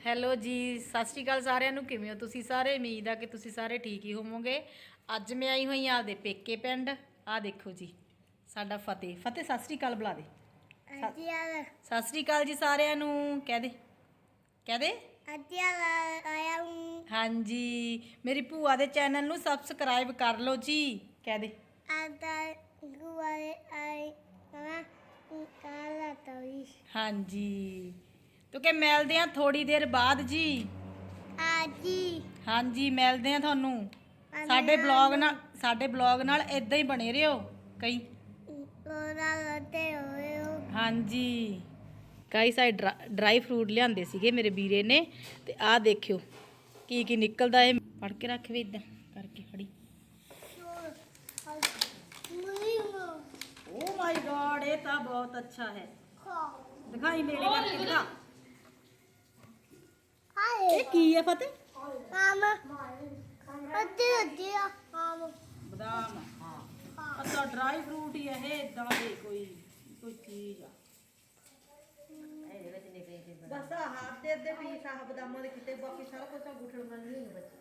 Hello ਜੀ ਸਤਿ ਸ਼੍ਰੀ ਅਕਾਲ ਸਾਰਿਆਂ ਨੂੰ ਕਿਵੇਂ ਹੋ ਤੁਸੀਂ ਸਾਰੇ? ਉਮੀਦ ਆ ਕਿ ਤੁਸੀਂ ਸਾਰੇ ਠੀਕ ਹੀ ਹੋਵੋਗੇ। ਅੱਜ ਮੈਂ ਆਈ ਹੋਈ ਆਂ ਆਪਦੇ ਪੇਕੇ ਪਿੰਡ। ਆ ਦੇਖੋ ਜੀ ਸਾਡਾ ਫਤਿਹ। ਫਤਿਹ ਸਤਿ ਸ਼੍ਰੀ ਅਕਾਲ ਬੁਲਾ ਦੇ। ਸਤਿ ਸ਼੍ਰੀ ਅਕਾਲ ਜੀ ਸਾਰਿਆਂ ਨੂੰ। ਕਹਿ ਦੇ। ਕਹਿ ਦੇ। ਆਇਆ ਹੂੰ। ਹਾਂਜੀ। ਮੇਰੀ ਭੂਆ ਦੇ ਚੈਨਲ ਨੂੰ ਸਬਸਕ੍ਰਾਈਬ ਕਰ ਲਓ ਜੀ। ਕਹਿ ਦੇ। ਆਦਾ ਗੁਆਰੇ ਆਈ ਕਾਲਾ ਤੋਈ ਹਾਂਜੀ। ਤੋ ਕਿ ਮਿਲਦੇ ਆ ਥੋੜੀ ਦੇਰ ਬਾਅਦ ਜੀ। ਆਜੀ ਹਾਂਜੀ ਮਿਲਦੇ ਆ ਤੁਹਾਨੂੰ। ਸਾਡੇ ਬਲੌਗ ਨਾਲ ਸਾਡੇ ਬਲੌਗ ਨਾਲ ਇਦਾਂ ਹੀ ਬਣੇ ਰਹੋ ਕਈ। ਲੋਰਾ ਲਤੇ ਹਾਂਜੀ। ਕਈ ਸਾਰੇ ਡਰਾਈ ਫਰੂਟ ਲਿਆਂਦੇ ਸੀਗੇ ਮੇਰੇ ਵੀਰੇ ਨੇ ਤੇ ਆਹ ਦੇਖਿਓ ਕੀ ਕੀ ਨਿਕਲਦਾ ਇਹ। ਫੜ ਕੇ ਰੱਖ ਵੀ ਇਦਾਂ ਕਰਕੇ ਫੜੀ। ਮੁਰੀ ਓ ਮਾਈ ਗॉड ਇਹ ਤਾਂ ਬਹੁਤ ਅੱਛਾ ਹੈ। ਦਿਖਾਈ ਕਰਕੇ ਦਿਖਾ। ਹਾਏ ਇਹ ਕੀ ਹੈ ਫਤਿਹ ਮਾਮਾ ਅੱਤੇ ਅੱਤੇ ਆ ਮਾਮਾ ਬਦਾਮ ਹਾਂ ਅੱਛਾ ਡਰਾਈ ਫਰੂਟ ਹੀ ਹੈ ਇਹ ਇਦਾਂ ਦੇ ਕੋਈ ਕੋਈ ਚੀਜ਼ ਆ ਬਸ ਆਹ ਅੱਧੇ ਅੱਧੇ ਪੀਸ ਆਹ ਬਦਾਮਾਂ ਦੇ ਕਿਤੇ ਬਾਕੀ ਸਾਰਾ ਕੁਝ ਆ ਗੁਠਲ ਮੰਨ ਨਹੀਂ ਹੈ ਬੱਚੇ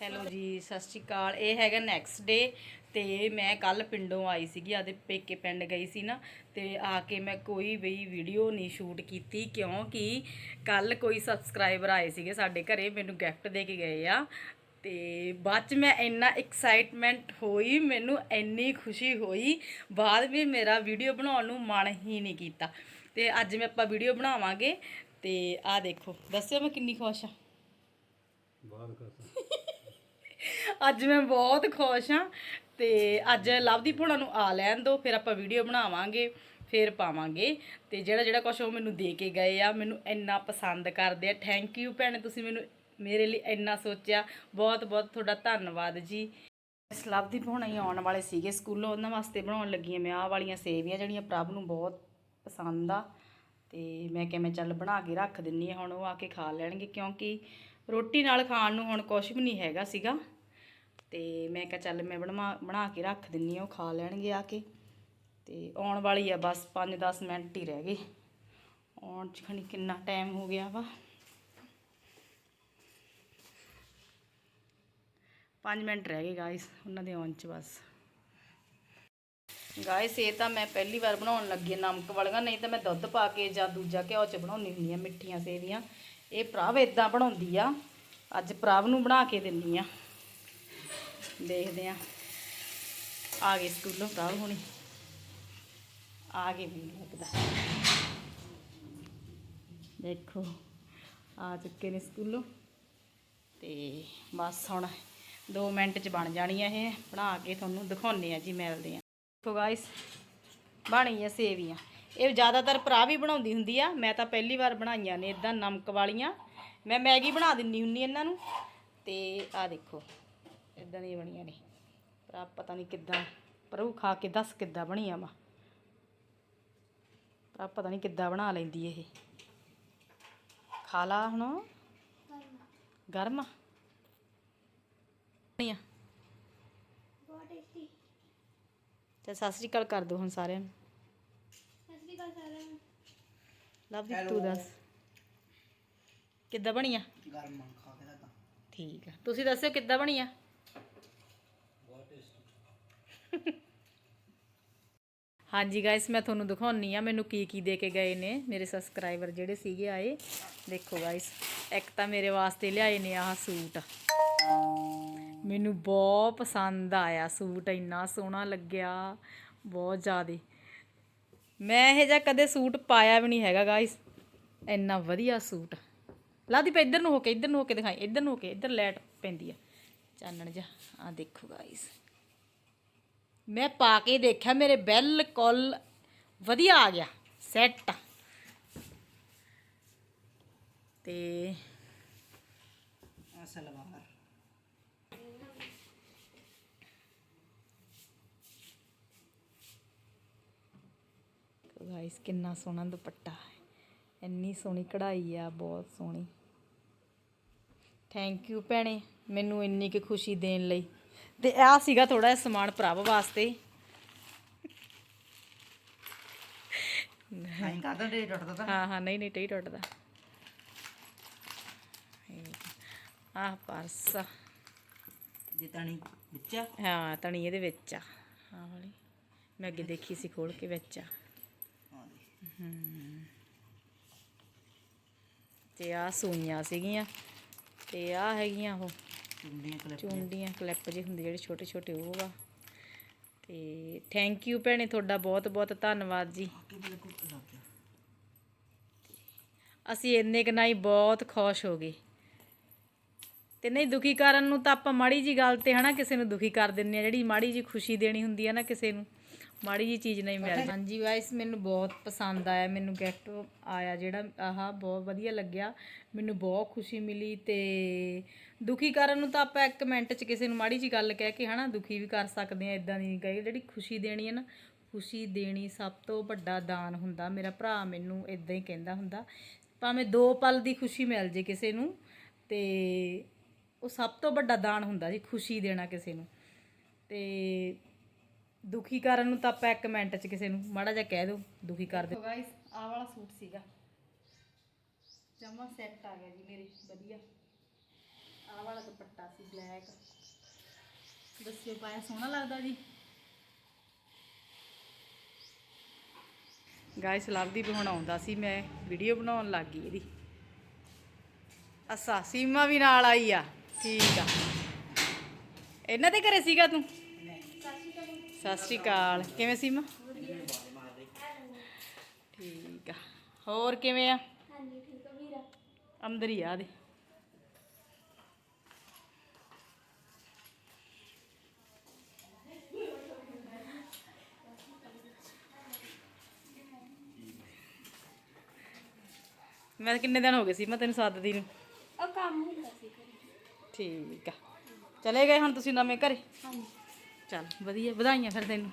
ਹੈਲੋ ਜੀ, ਸਤਿ ਸ਼੍ਰੀ ਅਕਾਲ। ਇਹ ਹੈਗਾ ਨੈਕਸਟ ਡੇ ਤੇ ਮੈਂ ਕੱਲ ਪਿੰਡੋਂ ਆਈ ਸੀਗੀ, ਆਦੇ ਪੇਕੇ ਪਿੰਡ ਗਈ ਸੀ ਨਾ, ਤੇ ਆ ਕੇ ਮੈਂ ਕੋਈ ਵੀ ਵੀਡੀਓ ਨਹੀਂ ਸ਼ੂਟ ਕੀਤੀ, ਕਿਉਂਕਿ ਕੱਲ ਕੋਈ ਸਬਸਕ੍ਰਾਈਬਰ ਆਏ ਸੀਗੇ ਸਾਡੇ ਘਰੇ, ਮੈਨੂੰ ਗਿਫਟ ਦੇ ਕੇ ਗਏ ਆ। ਤੇ ਬਾਅਦ ਚ ਮੈਂ ਇੰਨਾ ਐਕਸਾਈਟਮੈਂਟ ਹੋਈ, ਮੈਨੂੰ ਇੰਨੀ ਖੁਸ਼ੀ ਹੋਈ, ਬਾਅਦ ਵੀ ਮੇਰਾ ਵੀਡੀਓ ਬਣਾਉਣ ਨੂੰ ਮਨ ਹੀ ਨਹੀਂ ਕੀਤਾ। ਤੇ ਅੱਜ ਮੈਂ ਆਪਾਂ ਵੀਡੀਓ ਬਣਾਵਾਂਗੇ, ਤੇ ਆਹ ਦੇਖੋ, ਦੱਸਿਓ ਮੈਂ ਕਿੰਨੀ ਖੁਸ਼ ਆ। ਅੱਜ ਮੈਂ ਬਹੁਤ ਖੁਸ਼ ਹਾਂ ਤੇ ਅੱਜ ਲਵਦੀਪ ਹੋਣਾ ਨੂੰ ਆ ਲੈਣ ਦੋ, ਫਿਰ ਆਪਾਂ ਵੀਡੀਓ ਬਣਾਵਾਂਗੇ, ਫਿਰ ਪਾਵਾਂਗੇ। ਤੇ ਜਿਹੜਾ ਜਿਹੜਾ ਕੁਝ ਉਹ ਮੈਨੂੰ ਦੇ ਕੇ ਗਏ ਆ, ਮੈਨੂੰ ਇੰਨਾ ਪਸੰਦ ਕਰਦੇ ਆ। ਥੈਂਕ ਯੂ ਭੈਣੇ, ਤੁਸੀਂ ਮੈਨੂੰ ਮੇਰੇ ਲਈ ਇੰਨਾ ਸੋਚਿਆ। ਬਹੁਤ ਬਹੁਤ ਤੁਹਾਡਾ ਧੰਨਵਾਦ ਜੀ। ਇਸ ਲਵਦੀਪ ਹੋਣਾ ਹੀ ਆਉਣ ਵਾਲੇ ਸੀਗੇ ਸਕੂਲੋਂ, ਉਹਨਾਂ ਵਾਸਤੇ ਬਣਾਉਣ ਲੱਗੀਆਂ ਮੈਂ ਆਹ ਵਾਲੀਆਂ ਸੇਵੀਆਂ, ਜਿਹੜੀਆਂ ਪ੍ਰਭ ਨੂੰ ਬਹੁਤ ਪਸੰਦ ਆ। ਤੇ ਮੈਂ ਕਿਹਾ ਮੈਂ ਚੱਲ ਬਣਾ ਕੇ ਰੱਖ ਦਿੰਨੀ ਆ, ਹੁਣ ਉਹ ਆ ਕੇ ਖਾ ਲੈਣਗੇ, ਕਿਉਂਕਿ ਰੋਟੀ ਨਾਲ ਖਾਣ ਨੂੰ ਹੁਣ ਕੁਝ ਵੀ ਨਹੀਂ ਹੈਗਾ ਸੀਗਾ। ਤੇ ਮੈਂ ਕਿਹਾ ਚੱਲ ਮੈਂ ਬਣਾ ਬਣਾ ਕੇ ਰੱਖ ਦਿੰਨੀ ਆ, ਉਹ ਖਾ ਲੈਣਗੇ ਆ ਕੇ। ਤੇ ਆਉਣ ਵਾਲੀ ਆ ਬਸ 5-10 ਮਿੰਟ ਹੀ ਰਹਿ ਗਏ। ਆਉਣ ਚ ਖਣੀ ਕਿੰਨਾ ਟਾਈਮ ਹੋ ਗਿਆ ਵਾ। 5 ਮਿੰਟ ਰਹਿ ਗਏ ਗਾਇਸ ਉਹਨਾਂ ਦੇ ਆਉਣ ਚ ਬਸ। ਗਾਇਸ ਇਹ ਤਾਂ ਮੈਂ ਪਹਿਲੀ ਵਾਰ ਬਣਾਉਣ ਲੱਗੀ ਨਮਕ ਵਾਲੀਆਂ, ਨਹੀਂ ਤਾਂ ਮੈਂ ਦੁੱਧ ਪਾ ਕੇ ਜਾਂ ਦੂਜਾ ਘਿਓ ਚ ਬਣਾਉਣੀ ਹੁੰਦੀ ਆ ਮਿੱਠੀਆਂ ਸੇਵੀਆਂ। ਇਹ ਪ੍ਰਭ ਇਦਾਂ ਬਣਾਉਂਦੀ ਆ। ਅੱਜ ਪ੍ਰਭ ਨੂੰ ਬਣਾ ਕੇ ਦਿੰਨੀ ਆ। ਦੇਖਦੇ ਆ। ਆ ਗਏ ਸਕੂਲੋਂ ਪ੍ਰਭ ਹੁਣੀ। ਆ ਗਏ ਮੈਨੂੰ ਲੱਗਦਾ। ਦੇਖੋ, ਆ ਚੁੱਕੇ ਨੇ ਸਕੂਲੋਂ। ਤੇ ਬਸ ਹੁਣ 2 ਮਿੰਟ ਚ ਬਣ ਜਾਣੀ ਆ ਇਹ। ਬਣਾ ਕੇ ਤੁਹਾਨੂੰ ਦਿਖਾਉਣੇ ਆ ਜੀ, ਮਿਲਦੇ ਆ। ਦੇਖੋ ਗਾਇਸ ਬਣੀ ਆ ਸੇਵੀਆਂ। ਇਹ ਜ਼ਿਆਦਾਤਰ ਭਰਾ ਵੀ ਬਣਾਉਂਦੀ ਹੁੰਦੀ ਆ। ਮੈਂ ਤਾਂ ਪਹਿਲੀ ਵਾਰ ਬਣਾਈਆਂ ਨੇ ਇਦਾਂ ਨਮਕ ਵਾਲੀਆਂ। ਮੈਂ ਮੈਗੀ ਬਣਾ ਦਿੰਨੀ ਹੁੰਨੀ ਇਹਨਾਂ ਨੂੰ। ਤੇ ਆ ਦੇਖੋ। ਇਦਾਂ ਦੀਆਂ ਬਣੀਆਂ ਨੇ। ਭਰਾ ਪਤਾ ਨਹੀਂ ਕਿੱਦਾਂ ਪਰ ਉਹ ਖਾ ਕੇ ਦੱਸ ਕਿੱਦਾਂ ਬਣੀਆਂ ਵਾ। ਭਰਾ ਪਤਾ ਨਹੀਂ ਕਿੱਦਾਂ ਬਣਾ ਲੈਂਦੀ ਇਹ। ਖਾ ਲਾ ਹੁਣ। ਗਰਮ ਆ। ਬਣੀਆਂ। ਬਹੁਤ ਟੇਸਟੀ ਤੇ ਸਤਿ ਸ੍ਰੀ ਅਕਾਲ ਕਰ ਦੋ ਹੁਣ ਸਾਰਿਆਂ ਨੂੰ। ਸਤਿ ਸ਼੍ਰੀ ਅਕਾਲ ਸਾਰਿਆਂ ਨੂੰ। ਲਵ ਤੂੰ ਦੱਸ। ਕਿੱਦਾਂ ਬਣੀਆਂ? ਗਰਮ ਖਾ ਕੇ ਤਾਂ। ਠੀਕ ਆ। ਤੁਸੀਂ ਦੱਸਿਓ ਕਿੱਦਾਂ ਬਣੀਆਂ? ਹਾਂਜੀ ਗਾਇਸ ਮੈਂ ਤੁਹਾਨੂੰ ਦਿਖਾਉਣੀ ਆ ਮੈਨੂੰ ਕੀ ਕੀ ਦੇ ਕੇ ਗਏ ਨੇ ਮੇਰੇ ਸਬਸਕ੍ਰਾਈਬਰ ਜਿਹੜੇ ਸੀਗੇ ਆਏ। ਦੇਖੋ ਗਾਇਸ ਇੱਕ ਤਾਂ ਮੇਰੇ ਵਾਸਤੇ ਲਿਆਏ ਨੇ ਆਹ ਸੂਟ। ਮੈਨੂੰ ਬਹੁਤ ਪਸੰਦ ਆਇਆ ਸੂਟ, ਇੰਨਾ ਸੋਹਣਾ ਲੱਗਿਆ, ਬਹੁਤ ਜ਼ਿਆਦੇ। ਮੈਂ ਇਹ ਜਿਹਾ ਕਦੇ ਸੂਟ ਪਾਇਆ ਵੀ ਨਹੀਂ ਹੈਗਾ ਗਾਇਸ ਇੰਨਾ ਵਧੀਆ ਸੂਟ। ਲਾਦੀ ਪਾ ਇੱਧਰ ਨੂੰ ਹੋ ਕੇ, ਇੱਧਰ ਨੂੰ ਹੋ ਕੇ ਦਿਖਾਈ, ਇੱਧਰ ਨੂੰ ਹੋ ਕੇ, ਇੱਧਰ ਲਾਈਟ ਪੈਂਦੀ ਆ। ਚਾਨਣ ਜਾ ਆ ਦੇਖੋ ਗਾਇਸ ਮੈਂ ਪਾ ਕੇ ਦੇਖਿਆ, ਮੇਰੇ ਬਿਲਕੁਲ ਵਧੀਆ ਆ ਗਿਆ ਸੈੱਟ ਤੇ ਆ ਸਲਵਾਰ। ਗਾਇਸ ਕਿੰਨਾ ਸੋਹਣਾ ਦੁਪੱਟਾ ਹੈ। ਇੰਨੀ ਸੋਹਣੀ ਕਢਾਈ ਆ, ਬਹੁਤ ਸੋਹਣੀ। ਥੈਂਕ ਯੂ ਭੈਣੇ, ਮੈਨੂੰ ਇੰਨੀ ਕਿ ਖੁਸ਼ੀ ਦੇਣ ਲਈ। ਤੇ ਆ ਸੀਗਾ ਥੋੜਾ ਜਿਹਾ ਸਮਾਨ ਭਰਾਵ ਵਾਸਤੇ। ਐਂ ਕਰਦਾ ਤੇ ਟੁੱਟਦਾ ਤਾਂ? ਹਾਂ ਹਾਂ ਨਹੀਂ ਨਹੀਂ ਟਈ ਟੁੱਟਦਾ ਆਹ ਪਰਸ ਆ। ਜੇ ਤਣੀ ਵਿੱਚ ਆ, ਹਾਂ ਤਣੀ ਇਹਦੇ ਵਿੱਚ ਆ। ਵਾਲੀ। ਮੈਂ ਅੱਗੇ ਦੇਖੀ ਸੀ ਖੋਲ ਕੇ ਵਿੱਚ ਆ। ਤੇ ਆ ਸੂਈਆਂ ਸੀਗੀਆਂ। ਤੇ ਆ ਹੈਗੀਆਂ ਉਹ। ਚੁੰਡੀਆਂ ਕਲਿੱਪ ਚੁੰਡੀਆਂ ਕਲਿੱਪ ਹੁੰਦੇ ਜਿਹੜੇ ਛੋਟੇ ਛੋਟੇ ਉਹ ਵਾ। ਤੇ ਥੈਂਕ ਯੂ ਭੈਣੇ ਤੁਹਾਡਾ ਬਹੁਤ ਬਹੁਤ ਧੰਨਵਾਦ ਜੀ। ਅਸੀਂ ਇੰਨੇ ਕੁ ਨਾਲ ਹੀ ਬਹੁਤ ਖੁਸ਼ ਹੋ ਗਏ। ਤੇ ਨਹੀਂ ਦੁਖੀ ਕਰਨ ਨੂੰ ਤਾਂ ਆਪਾਂ ਮਾੜੀ ਜੀ ਗੱਲ ਤੇ ਹਨਾ ਕਿਸੇ ਨੂੰ ਦੁਖੀ ਕਰ ਦਿੰਨੇ ਆ ਜਿਹੜੀ ਮਾੜੀ ਜੀ ਖੁਸ਼ੀ ਦੇਣੀ ਹੁੰਦੀ ਆ ਨਾ ਕਿਸੇ ਨੂੰ, ਮਾੜੀ ਜੀ ਚੀਜ਼ ਨਹੀਂ ਮਿਲਦੀ। ਹਾਂਜੀ ਵਾਇਸ ਮੈਨੂੰ ਬਹੁਤ ਪਸੰਦ ਆਇਆ, ਮੈਨੂੰ ਗਿਫਟ ਆਇਆ ਜਿਹੜਾ, ਆਹ ਬਹੁਤ ਵਧੀਆ ਲੱਗਿਆ, ਮੈਨੂੰ ਬਹੁਤ ਖੁਸ਼ੀ ਮਿਲੀ ਤੇ ਦੁਖੀ ਕਰਨ ਨੂੰ ਤਾਂ ਆਪਾਂ ਇੱਕ ਮਿੰਟ 'ਚ ਕਿਸੇ ਨੂੰ ਮਾੜੀ ਜੀ ਗੱਲ ਕਹਿ ਕੇ ਹਨਾ ਦੁਖੀ ਵੀ ਕਰ ਸਕਦੇ ਆ ਇਦਾਂ ਦੀ ਕਹੀ, ਜਿਹੜੀ ਖੁਸ਼ੀ ਦੇਣੀ ਹੈ ਨਾ, ਖੁਸ਼ੀ ਦੇਣੀ ਸਭ ਤੋਂ ਵੱਡਾ ਦਾਨ ਹੁੰਦਾ, ਮੇਰਾ ਭਰਾ ਮੈਨੂੰ ਇਦਾਂ ਹੀ ਕਹਿੰਦਾ ਹੁੰਦਾ, ਭਾਵੇਂ ਦੋ ਪਲ ਦੀ ਖੁਸ਼ੀ ਮਿਲ ਜੇ ਕਿਸੇ ਨੂੰ ਤੇ ਉਹ ਸਭ ਤੋਂ ਵੱਡਾ ਦਾਨ ਹੁੰਦਾ ਜੀ ਖੁਸ਼ੀ ਦੇਣਾ ਕਿਸੇ ਨੂੰ। ਤੇ ਦੁਖੀ ਕਰਨ ਨੂੰ ਤਾਂ ਆਪਾਂ ਇੱਕ ਮਿੰਟ 'ਚ ਕਿਸੇ ਨੂੰ ਮਾੜਾ ਜਿਹਾ ਕਹਿ ਦਿਓ ਦੁਖੀ ਕਰ ਦਿਓ। ਗਾਇਸ ਆਹ ਵਾਲਾ ਸੂਟ ਸੀਗਾ। ਜਮਾ ਸੈੱਟ ਆ ਗਿਆ ਜੀ ਮੇਰੇ ਵਧੀਆ। ਆਹ ਵਾਲਾ ਦੁਪੱਟਾ ਸੀ ਬਲੈਕ ਦੱਸਿਓ ਪਾਇਆ ਸੋਹਣਾ ਲੱਗਦਾ ਜੀ? ਗਾਇਸ ਲਵਦੀਪ ਹੁਣ ਆਉਂਦਾ ਸੀ ਮੈਂ ਵੀਡੀਓ ਬਣਾਉਣ ਲੱਗ ਗਈ ਇਹਦੀ। ਅੱਛਾ ਸੀਮਾ ਵੀ ਨਾਲ ਆਈ ਆ। ਠੀਕ ਆ। ਇਹਨਾਂ ਦੇ ਘਰੇ ਸੀਗਾ ਤੂੰ? ਸਤਿ ਸ਼੍ਰੀ ਅਕਾਲ ਕਿਵੇਂ ਸੀਮਾ? ਠੀਕ ਆ। ਹੋਰ ਕਿਵੇਂ ਆ? ਹਾਂਜੀ ਠੀਕ ਆ ਵੀਰਾ ਅੰਦਰ ਹੀ ਆ ਦੇ। ਮੈਂ ਕਿੰਨੇ ਦਿਨ ਹੋ ਗਏ ਸੀ ਮੈਂ ਤੈਨੂੰ ਸੱਦਦੀ ਨੂੰ ਉਹ ਕੰਮ ਹੁੰਦਾ ਸੀ ਘਰੇ। ਠੀਕ ਆ। ਚਲੇ ਗਏ ਹੁਣ ਤੁਸੀਂ ਨਵੇਂ ਘਰੇ? ਹਾਂਜੀ ਚੱਲ ਵਧੀਆ ਵਧਾਈਆਂ ਫਿਰ ਤੈਨੂੰ।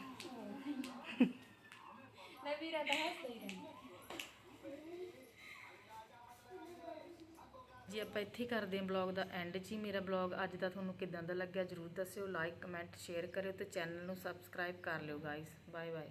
ਮੈਂ ਵੀਰਾ ਦਾ ਹੱਸਦਾ ਹੀ ਰਹਿੰਦਾ ਜੀ ਆਪਾਂ ਇੱਥੇ ਕਰਦੇ ਹਾਂ ਬਲੌਗ ਦਾ ਐਂਡ ਜੀ ਮੇਰਾ ਬਲੌਗ ਅੱਜ ਦਾ ਤੁਹਾਨੂੰ ਕਿਦਾਂ ਦਾ ਲੱਗਿਆ ਜਰੂਰ ਦੱਸਿਓ ਲਾਈਕ ਕਮੈਂਟ ਸ਼ੇਅਰ ਕਰਿਓ ਤੇ ਚੈਨਲ ਨੂੰ ਸਬਸਕ੍ਰਾਈਬ ਕਰ ਲਿਓ ਗਾਇਸ ਬਾਏ ਬਾਏ